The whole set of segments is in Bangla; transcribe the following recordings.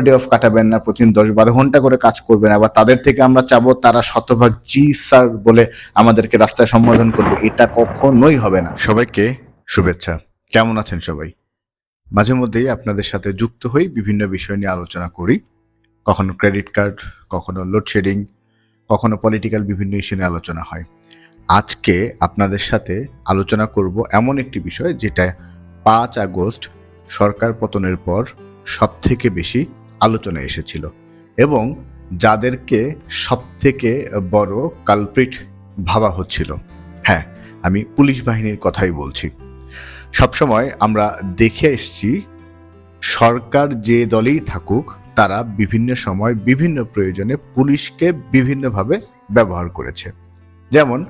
ডে অফ কাটাবেন না, প্রতিদিন দশ বারো ঘণ্টা করে কাজ করবেন, আবার তাদের থেকে আমরা চাবো তারা শতভাগ জি স্যার বলে আমাদেরকে রাস্তায় সম্বোধন করবে। এটা কখনোই হবে না। সবাইকে শুভেচ্ছা। কেমন আছেন সবাই? মাঝে মধ্যেই আপনাদের সাথে যুক্ত হই, বিভিন্ন বিষয় নিয়ে আলোচনা করি। কখনো ক্রেডিট কার্ড কখনো লোডশেডিং কখনো পলিটিক্যাল বিভিন্ন ইস্যু নিয়ে আলোচনা হয়। আজকে আপনাদের সাথে আলোচনা করব এমন একটি বিষয়, যেটা পাঁচ আগস্ট সরকার পতনের পর সব থেকে বেশি আলোচনায় এসেছিল এবং যাদেরকে সবথেকে বড় কালপ্রিট ভাবা হচ্ছিল। হ্যাঁ আমি পুলিশ বাহিনীর কথাই বলছি। সবসময় আমরা দেখে এসছি, সরকার যে দলেই থাকুক, তারা বিভিন্ন সময় বিভিন্ন প্রয়োজনে পুলিশকে বিভিন্নভাবে ব্যবহার করেছে। যেমন,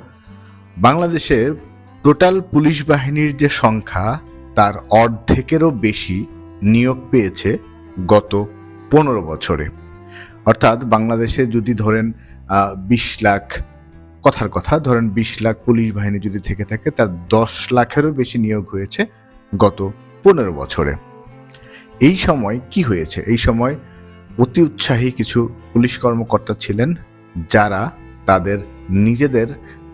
বাংলাদেশের টোটাল পুলিশ বাহিনীর যে সংখ্যা, তার অর্ধেকেরও বেশি নিয়োগ পেয়েছে গত পনেরো বছরে। অর্থাৎ বাংলাদেশে যদি ধরেন বিশ লাখ, কথার কথা, ধরেন বিশ লাখ পুলিশ বাহিনী যদি থেকে থাকে, তার দশ লাখেরও বেশি নিয়োগ হয়েছে গত পনেরো বছরে। এই সময় কি হয়েছে? এই সময় অতি উৎসাহী কিছু পুলিশ কর্মকর্তা ছিলেন, যারা তাদের নিজেদের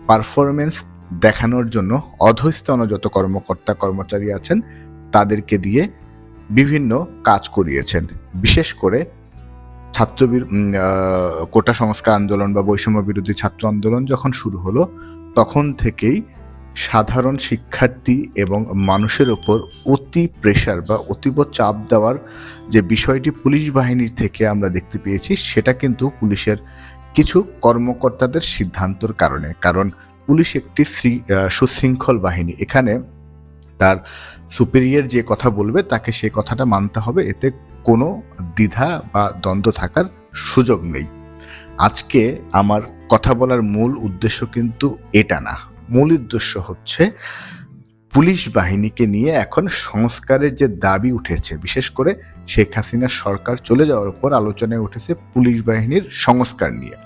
পারফরমেন্স দেখানোর জন্য অধস্তন যত কর্মকর্তা কর্মচারী আছেন, তাদেরকে দিয়ে বিভিন্ন কাজ করিয়েছেন। বিশেষ করে ছাত্র কোটা সংস্কার আন্দোলন বা বৈষম্য বিরোধী ছাত্র আন্দোলন যখন শুরু হলো, তখন থেকেই সাধারণ শিক্ষার্থী এবং মানুষের ওপর অতি প্রেশার বা অতীব চাপ দেওয়ার যে বিষয়টি পুলিশ বাহিনীর থেকে আমরা দেখতে পেয়েছি, সেটা কিন্তু পুলিশের কিছু কর্মকর্তাদের সিদ্ধান্তর কারণে। কারণ পুলিশ একটি সুশৃঙ্খল বাহিনী। এখানে তার সুপিরিয়র যে কথা বলবে, তাকে সে কথাটা মানতে হবে। এতে কোনো দ্বিধা বা দ্বন্দ্ব থাকার সুযোগ নেই। আজকে আমার কথা বলার মূল উদ্দেশ্য কিন্তু এটা না। মূল উদ্দেশ্য হচ্ছে, পুলিশ বাহিনীকে নিয়ে এখন সংস্কারের যে দাবি উঠেছে, বিশেষ করে শেখ হাসিনার সরকার চলে যাওয়ার উপর আলোচনায় উঠেছে পুলিশ বাহিনীর সংস্কার নিয়ে।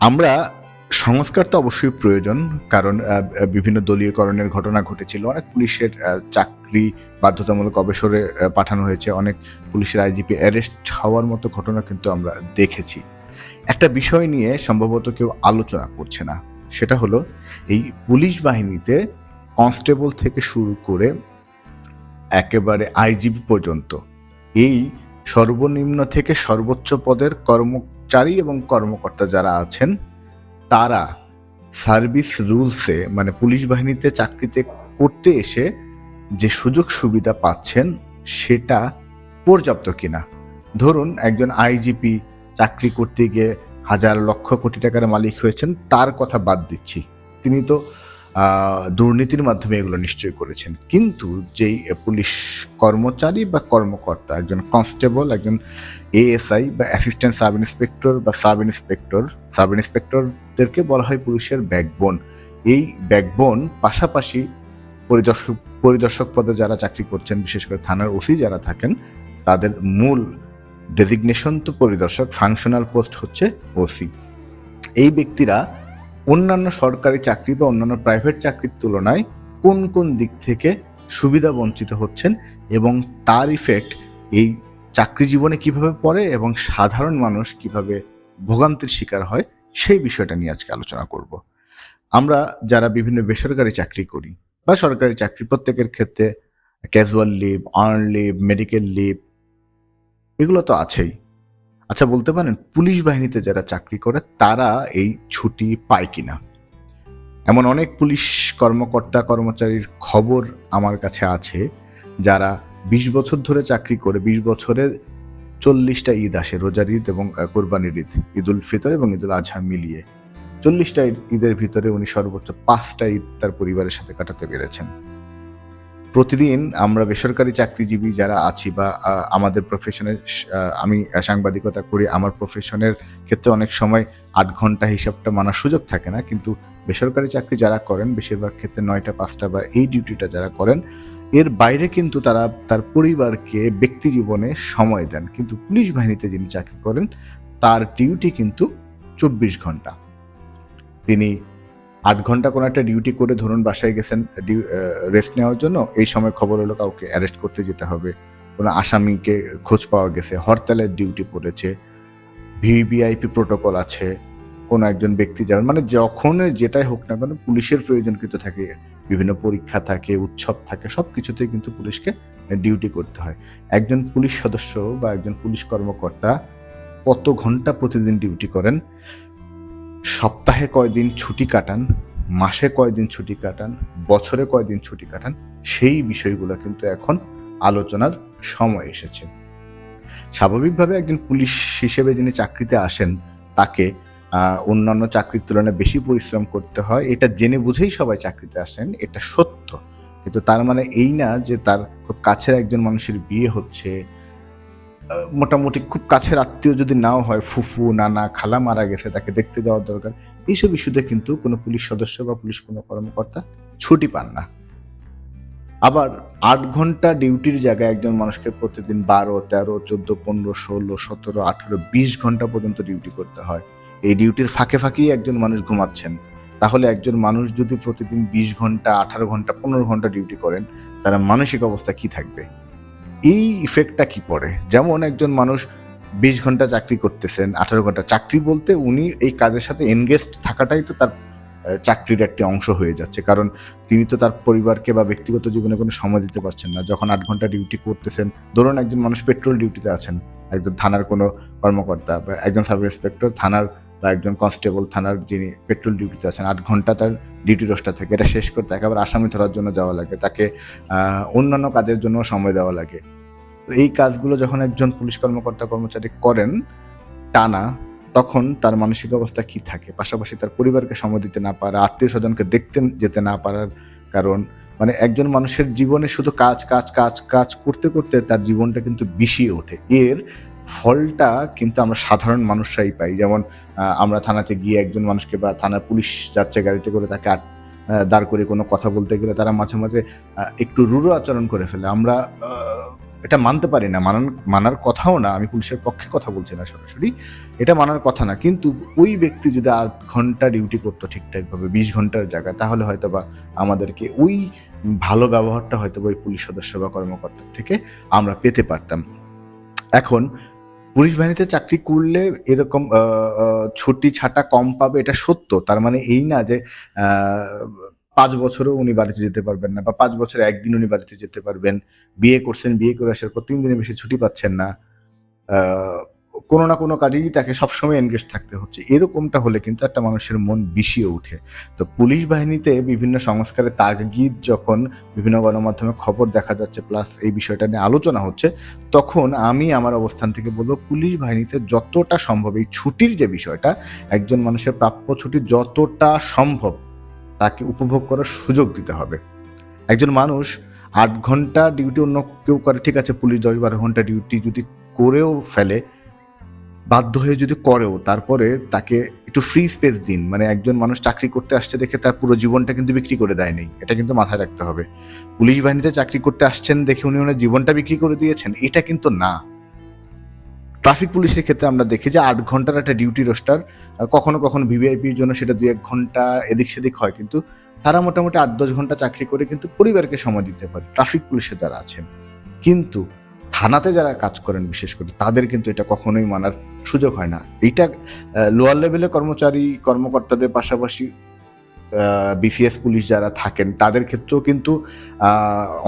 আমরা সংস্কার তো অবশ্যই প্রয়োজন, কারণ বিভিন্ন দলীয়করণের ঘটনা ঘটেছিল। অনেক পুলিশের চাকরি বাধ্যতামূলক অবসরে পাঠানো হয়েছে। অনেক পুলিশের আইজিপি অ্যারেস্ট হওয়ার মতো ঘটনা কিন্তু আমরা দেখেছি। একটা বিষয় নিয়ে সম্ভবত কেউ আলোচনা করছে না। সেটা হলো, এই পুলিশ বাহিনীতে কনস্টেবল থেকে শুরু করে একেবারে আইজিপি পর্যন্ত, এই সর্বনিম্ন থেকে সর্বোচ্চ পদের কর্মচারী এবং কর্মকর্তা যারা আছেন তারা সার্ভিস রুলসে মানে পুলিশ বাহিনীতে চাকরিতে করতে এসে যে সুযোগ সুবিধা পাচ্ছেন সেটা পর্যাপ্ত কিনা? ধরুন, একজন আইজিপি চাকরি করতে গিয়ে হাজার লক্ষ কোটি টাকার মালিক হয়েছেন, তার কথা বাদ দিচ্ছি। তিনি তো দুর্নীতির মাধ্যমে এগুলো নিশ্চয়ই করেছেন। কিন্তু যেই পুলিশ কর্মচারী বা কর্মকর্তা, একজন কনস্টেবল, একজন এএসআই বা অ্যাসিস্ট্যান্ট সাব ইন্সপেক্টর বা সাব ইন্সপেক্টর, সাব ইন্সপেক্টরদেরকে বলা হয় পুলিশের ব্যাকবোন। এই ব্যাকবোন পাশাপাশি পরিদর্শক পরিদর্শক পদে যারা চাকরি করছেন, বিশেষ করে থানার ওসি যারা থাকেন, তাদের মূল ডেজিগনেশন তো পরিদর্শক, ফাংশনাল পোস্ট হচ্ছে ওসি। এই ব্যক্তিরা অন্যান্য সরকারি চাকরি বা অন্যান্য প্রাইভেট চাকরির তুলনায় কোন কোন দিক থেকে সুবিধা বঞ্চিত হচ্ছেন এবং তার ইফেক্ট এই চাকরি জীবনে কীভাবে পড়ে এবং সাধারণ মানুষ কীভাবে ভোগান্তির শিকার হয়, সেই বিষয়টা নিয়ে আজকে আলোচনা করব। আমরা যারা বিভিন্ন বেসরকারি চাকরি করি বা সরকারি চাকরি, প্রত্যেকের ক্ষেত্রে casual leave earn leave medical leave এগুলো তো আছেই। আচ্ছা বলতে পারেন পুলিশ বাহিনীতে যারা চাকরি করে, তারা এই ছুটি পায় কিনা? এমন অনেক পুলিশ কর্মকর্তা, কর্মচারীর খবর আমার কাছে আছে, যারা বিশ বছর ধরে চাকরি করে, বিশ বছরে চল্লিশটা ঈদ আসে, রোজার ঈদ এবং কোরবানির ঈদ ঈদ উল ফিতর এবং ঈদ উল আজহা মিলিয়ে। চল্লিশটা ঈদের ভিতরে উনি সর্বোচ্চ পাঁচটা ঈদ তার পরিবারের সাথে কাটাতে পেরেছেন। প্রতিদিন আমরা বেসরকারি চাকরিজীবী যারা আছি বা আমাদের প্রফেশনের আমি সাংবাদিকতা করি, আমার প্রফেশনের ক্ষেত্রে অনেক সময় আট ঘণ্টা হিসাবটা মানার সুযোগ থাকে না। কিন্তু বেসরকারি চাকরি যারা করেন, বেশিরভাগ ক্ষেত্রে নয়টা, পাঁচটা বা এই ডিউটিটা যারা করেন, এর বাইরে কিন্তু তারা তার পরিবারকে ব্যক্তি জীবনে সময় দেন। কিন্তু পুলিশ বাহিনীতে যিনি চাকরি করেন, তার ডিউটি কিন্তু চব্বিশ ঘণ্টা। তিনি আট ঘণ্টা কোনো একটা ডিউটি করে ধরুন বাসায় গেছেন রেস্ট নেওয়ার জন্য, এই সময় খবর হলো কাউকে অ্যারেস্ট করতে যেতে হবে। কোনো আসামিকে খোঁজ পাওয়া গেছে, হরতালের ডিউটি পড়েছে ভিভিআইপি প্রোটোকল আছে, কোনো একজন ব্যক্তি যাবেন মানে যখন যেটাই হোক না কেন পুলিশের প্রয়োজন কিন্তু থাকে, বিভিন্ন পরীক্ষা থাকে, উৎসব থাকে সব কিছুতেই কিন্তু পুলিশকে ডিউটি করতে হয়। একজন পুলিশ সদস্য বা একজন পুলিশ কর্মকর্তা কত ঘণ্টা প্রতিদিন ডিউটি করেন? সপ্তাহে কয়দিন ছুটি কাটান, মাসে কয়দিন ছুটি কাটান, বছরে কয়দিন ছুটি কাটান, সেই বিষয়গুলো কিন্তু এখন আলোচনার সময় এসেছে। স্বাভাবিকভাবে একজন পুলিশ হিসেবে যিনি চাকরিতে আসেন, তাকে অন্যান্য চাকরির তুলনায় বেশি পরিশ্রম করতে হয়। এটা জেনে বুঝেই সবাই চাকরিতে আসেন, এটা সত্য। কিন্তু তার মানে এই না যে তার খুব কাছের একজন মানুষের বিয়ে হচ্ছে মোটামুটি খুব কাছের আত্মীয় যদি নাও হয়, ফুফু, নানা, খালা মারা গেছে, তাকে দেখতে যাওয়ার দরকার। এইসব ইস্যুতে কিন্তু কোনো পুলিশ সদস্য বা পুলিশ কোনো কর্মকর্তা ছুটি পান না। আবার আট ঘণ্টা ডিউটির জায়গায় একজন মানুষকে প্রতিদিন বারো, তেরো, চোদ্দ, পনেরো, ষোলো, সতেরো, আঠেরো, বিশ ঘণ্টা পর্যন্ত ডিউটি করতে হয়। এই ডিউটির ফাঁকে ফাঁকেই একজন মানুষ ঘুমাচ্ছেন। তাহলে একজন মানুষ যদি প্রতিদিন বিশ ঘণ্টা, আঠারো ঘণ্টা, পনেরো ঘণ্টা ডিউটি করেন, তার মানসিক অবস্থা কি থাকবে? এই ইফেক্টটা কি পড়ে? যেমন একজন মানুষ বিশ ঘণ্টা চাকরি করতেছেন, আঠারো ঘণ্টা চাকরি বলতে উনি এই কাজের সাথে এনগেজড থাকাটাই তো তার চাকরির একটি অংশ হয়ে যাচ্ছে। কারণ তিনি তো তার পরিবারকে বা ব্যক্তিগত জীবনে কোনো সময় দিতে পারছেন না। যখন আট ঘণ্টা ডিউটি করতেছেন, ধরুন একজন মানুষ পেট্রোল ডিউটিতে আছেন, একজন থানার কোনো কর্মকর্তা বা একজন সাব ইন্সপেক্টর থানার বা একজন কনস্টেবল থানার যিনি পেট্রোল ডিউটিতে আছেন, আট ঘণ্টা তার ডিউটি রোস্টার থাকে। এটা শেষ করতে একেবারে আসামি ধরার জন্য যাওয়া লাগে। তাকে অন্যান্য কাজের জন্য সময় দেওয়া লাগে। তো এই কাজগুলো যখন একজন পুলিশ কর্মকর্তা, কর্মচারী করেন টানা, তখন তার মানসিক অবস্থা কি থাকে? পাশাপাশি তার পরিবারকে সময় দিতে না পারা আত্মীয় স্বজনকে দেখতে যেতে না পারার কারণ মানে একজন মানুষের জীবনে শুধু কাজ কাজ কাজ কাজ করতে করতে তার জীবনটা কিন্তু বিষিয়ে ওঠে। এর ফলটা কিন্তু আমরা সাধারণ মানুষরাই পাই। যেমন আমরা থানাতে গিয়ে একজন মানুষকে বা থানার পুলিশ যাচ্ছে গাড়িতে করে তাকে আট দাঁড় করে কোনো কথা বলতে গেলে তারা মাঝে মাঝে একটু রুড়ো আচরণ করে ফেলে। আমরা এটা মানতে পারি না। মানান, মানার কথাও না। আমি পুলিশের পক্ষে কথা বলছি না সরাসরি। এটা মানার কথা না। কিন্তু ওই ব্যক্তি যদি আট ঘণ্টা ডিউটি করতো ঠিকঠাকভাবে বিশ ঘণ্টার জায়গায়, তাহলে হয়তো বা আমাদেরকে ওই ভালো ব্যবহারটা হয়তো বা ওই পুলিশ সদস্য বা কর্মকর্তার থেকে আমরা পেতে পারতাম। এখন পুলিশ বাহিনীতে চাকরি করলে এরকম ছুটি ছাটা কম পাবে, এটা সত্য। তার মানে এই না যে পাঁচ বছরও উনি বাড়িতে যেতে পারবেন না বা পাঁচ বছরে একদিন উনি বাড়িতে যেতে পারবেন। বিয়ে করছেন, বিয়ে করে আসার পর তিন দিনের বেশি ছুটি পাচ্ছেন না। কোনো না কোনো কাজেই তাকে সবসময় এনগেজ থাকতে হচ্ছে। এরকমটা হলে কিন্তু একটা মানুষের মন বিষিয়ে ওঠে। তো পুলিশ বাহিনীতে বিভিন্ন সংস্কারের তাগিদ যখন বিভিন্ন গণমাধ্যমে খবর দেখা যাচ্ছে প্লাস এই বিষয়টা নিয়ে আলোচনা হচ্ছে, তখন আমি আমার অবস্থান থেকে বলব, পুলিশ বাহিনীতে যতটা সম্ভব এই ছুটির যে বিষয়টা, একজন মানুষের প্রাপ্য ছুটি যতটা সম্ভব তাকে উপভোগ করার সুযোগ দিতে হবে। একজন মানুষ আট ঘণ্টা ডিউটি অন্য কেউ করে, ঠিক আছে, পুলিশ দশ বারো ঘণ্টা ডিউটি যদি করেও ফেলে বাধ্য হয়ে যদি করেও, তারপরে তাকে একটু ফ্রি স্পেস দিন। মানে একজন মানুষ চাকরি করতে আসছে দেখে তার পুরো জীবনটা কিন্তু বিক্রি করে দেয়নি। এটা কিন্তু মাথায় রাখতে হবে। পুলিশ বাহিনীতে চাকরি করতে আসছেন দেখে উনি ওনার জীবনটা বিক্রি করে দিয়েছেন, এটা কিন্তু না। ট্রাফিক পুলিশের ক্ষেত্রে আমরা দেখি যে আট ঘণ্টার একটা ডিউটি রোস্টার কখনো কখনো ভিভিআইপির জন্য সেটা দু এক ঘণ্টা এদিক সেদিক হয়, কিন্তু তারা মোটামুটি আট দশ ঘণ্টা চাকরি করে কিন্তু পরিবারকে সময় দিতে পারে, ট্রাফিক পুলিশে যারা আছেন। কিন্তু থানাতে যারা কাজ করেন বিশেষ করে, তাদের কিন্তু এটা কখনোই মানার সুযোগ হয় না। এইটা লোয়ার লেভেলে কর্মচারী, কর্মকর্তাদের পাশাপাশি বিসিএস পুলিশ যারা থাকেন, তাদের ক্ষেত্রেও কিন্তু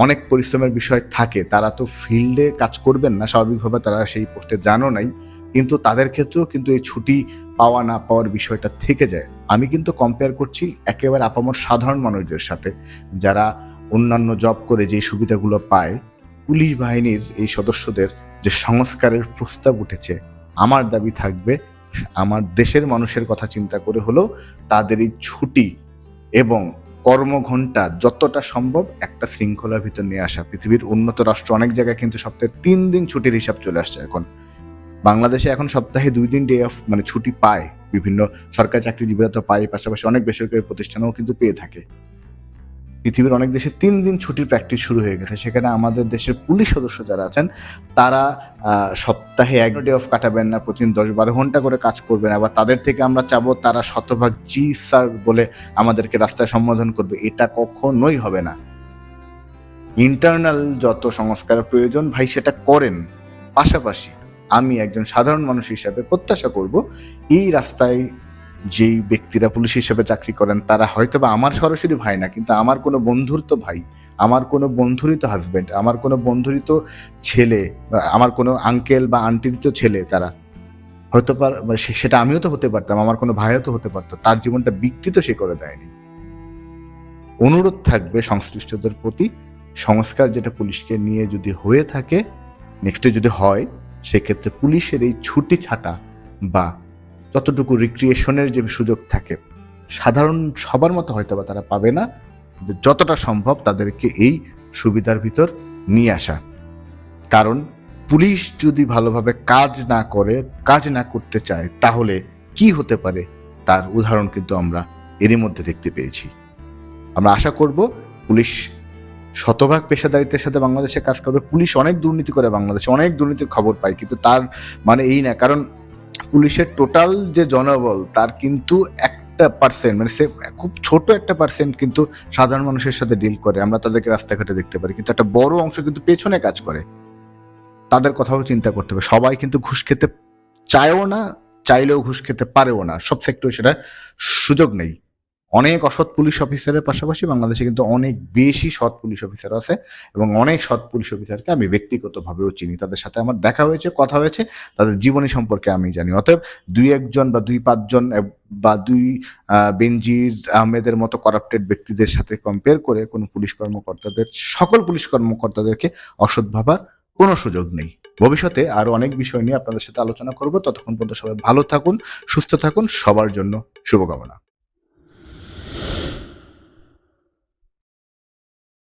অনেক পরিশ্রমের বিষয় থাকে। তারা তো ফিল্ডে কাজ করবেন না, স্বাভাবিকভাবে তারা সেই পোস্টে জানো নাই। কিন্তু তাদের ক্ষেত্রেও কিন্তু এই ছুটি পাওয়া না পাওয়ার বিষয়টা থেকে যায়। আমি কিন্তু কম্পেয়ার করছি একেবারে আপামর সাধারণ মানুষদের সাথে, যারা অন্যান্য জব করে যে সুবিধাগুলো পায়। পুলিশ বাহিনীর এই সদস্যদের যে সংস্কারের প্রস্তাব উঠেছে আমার দাবি থাকবে, আমার দেশের মানুষের কথা চিন্তা করে হলেও তাদের এই ছুটি এবং কর্মঘণ্টা যতটা সম্ভব একটা শৃঙ্খলার ভিতর নিয়ে আসা। পৃথিবীর উন্নত রাষ্ট্র অনেক জায়গায় কিন্তু সপ্তাহে তিন দিন ছুটির হিসাব চলে আসছে এখন। বাংলাদেশে এখন সপ্তাহে দুই দিন ডে অফ মানে ছুটি পায়। বিভিন্ন সরকারি চাকরিজীবীরা তো পায়, পাশাপাশি অনেক বেসরকারি প্রতিষ্ঠানও কিন্তু পেয়ে থাকে। পৃথিবীর অনেক দেশে তিন দিন ছুটির প্র্যাকটিস শুরু হয়ে গেছে। সেখানে আমাদের দেশের পুলিশ সদস্য যারা আছেন, তারা সপ্তাহে এক ডে অফ কাটাবেন না, প্রতিদিন দশ বারো ঘণ্টা করে কাজ করবেন। আবার তাদের থেকে আমরা চাবো তারা শতভাগ জি স্যার বলে আমাদেরকে রাস্তায় সম্বোধন করবে। এটা কখনোই হবে না। ইন্টারনাল যত সংস্কারের প্রয়োজন, ভাই সেটা করেন। পাশাপাশি আমি একজন সাধারণ মানুষ হিসাবে প্রত্যাশা করব, এই রাস্তায় যেই ব্যক্তিরা পুলিশ হিসেবে চাকরি করেন, তারা হয়তো বা আমার সরাসরি ভাই না, কিন্তু আমার কোনো বন্ধুর তো ভাই, আমার কোনো বন্ধুরই তো হাজব্যান্ড আমার কোনো বন্ধুরই তো ছেলে আমার কোনো আঙ্কেল বা আন্টির তো ছেলে তারা। হয়তো সেটা আমিও তো হতে পারতাম, আমার কোনো ভাইও তো হতে পারতো, তার জীবনটা বিক্রি তো সে করে দেয়নি। অনুরোধ থাকবে সংশ্লিষ্টদের প্রতি, সংস্কার যেটা পুলিশকে নিয়ে যদি হয়ে থাকে নেক্সটে যদি হয়, সেক্ষেত্রে পুলিশের এই ছুটি ছাটা বা যতটুকু রিক্রিয়েশনের যে সুযোগ থাকে, সাধারণ সবার মতো হয়তো বা তারা পাবে না যতটা সম্ভব তাদেরকে এই সুবিধার ভিতর নিয়ে আসা। কারণ পুলিশ যদি ভালোভাবে কাজ না করে, কাজ না করতে চায়, তাহলে কি হতে পারে? তার উদাহরণ কিন্তু আমরা এরই মধ্যে দেখতে পেয়েছি। আমরা আশা করব পুলিশ শতভাগ পেশাদারিত্বের সাথে বাংলাদেশে কাজ করবে। পুলিশ অনেক দুর্নীতি করে বাংলাদেশে, অনেক দুর্নীতির খবর পায়, কিন্তু তার মানে এই না। কারণ পুলিশের টোটাল যে জনবল, তার কিন্তু একটা পার্সেন্ট মানে সে খুব ছোট একটা পার্সেন্ট কিন্তু সাধারণ মানুষের সাথে ডিল করে। আমরা তাদেরকে রাস্তাঘাটে দেখতে পারি। কিন্তু একটা বড় অংশ কিন্তু পেছনে কাজ করে। তাদের কথাও চিন্তা করতে হবে। সবাই কিন্তু ঘুষ খেতে চায়ও না, চাইলেও ঘুষ খেতে পারেও না। সব সেক্টরে সেটা সুযোগ নেই। অনেক অসৎ পুলিশ অফিসারের পাশাপাশি বাংলাদেশে কিন্তু অনেক বেশি সৎ পুলিশ অফিসার আছে এবং অনেক সৎ পুলিশ অফিসারকে আমি ব্যক্তিগতভাবেও চিনি। তাদের সাথে আমার দেখা হয়েছে, কথা হয়েছে, তাদের জীবনী সম্পর্কে আমি জানি। অতএব দুই একজন বা দুই পাঁচজন বা দুই বেনজির আহমেদের মতো করাপ্টেড ব্যক্তিদের সাথে কম্পেয়ার করে কোনো পুলিশ কর্মকর্তাদের, সকল পুলিশ কর্মকর্তাদেরকে অসৎ ভাবার কোনো সুযোগ নেই। ভবিষ্যতে আরও অনেক বিষয় নিয়ে আপনাদের সাথে আলোচনা করব। ততক্ষণ পর্যন্ত সবাই ভালো থাকুন, সুস্থ থাকুন, সবার জন্য শুভকামনা।